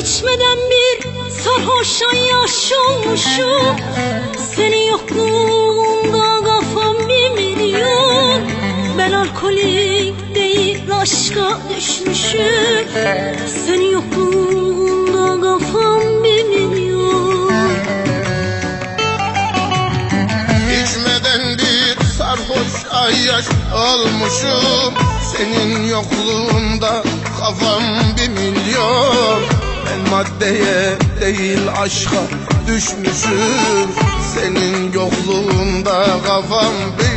İçmeden bir sarhoşa yaş olmuşum Senin yokluğunda kafam bir milyon. Ben alkolik değil aşka düşmüşüm. Senin yokluğunda kafam bir milyon. İçmeden bir sarhoş ayyaş olmuşum. Senin yokluğunda kafam maddeye değil aşka düşmüşüm. Senin yokluğunda kafam bir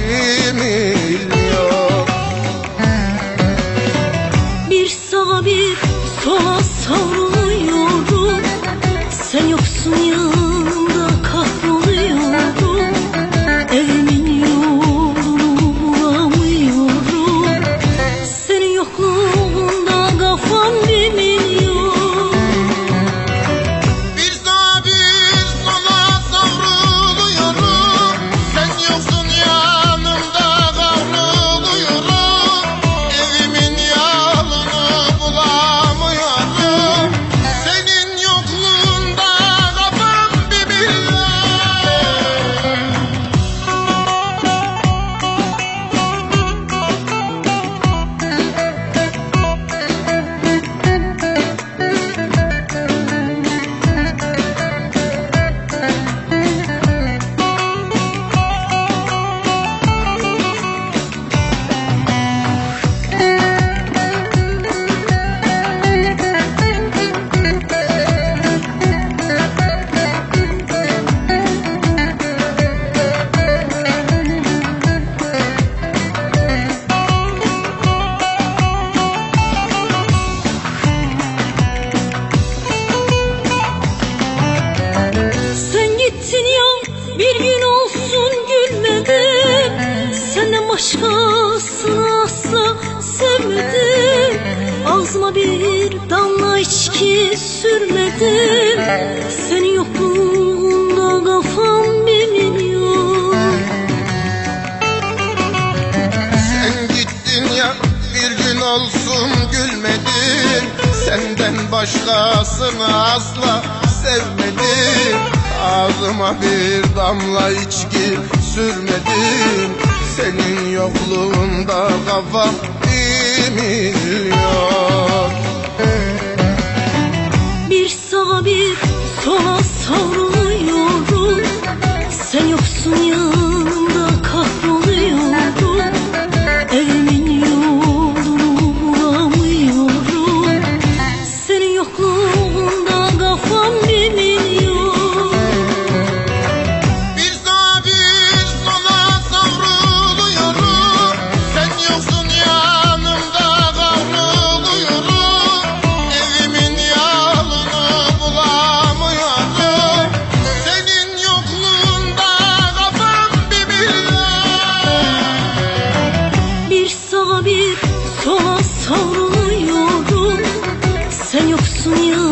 sevmedim Ağzıma bir damla içki sürmedim Senin yokluğunda kafam bir milyon Sen gittin ya bir gün olsun gülmedin. Senden başkasını asla sevmedim. Ağzıma bir damla içki sürmedim Senin yokluğunda kafam milyon Sola savruluyorum. Sen yoksun ya.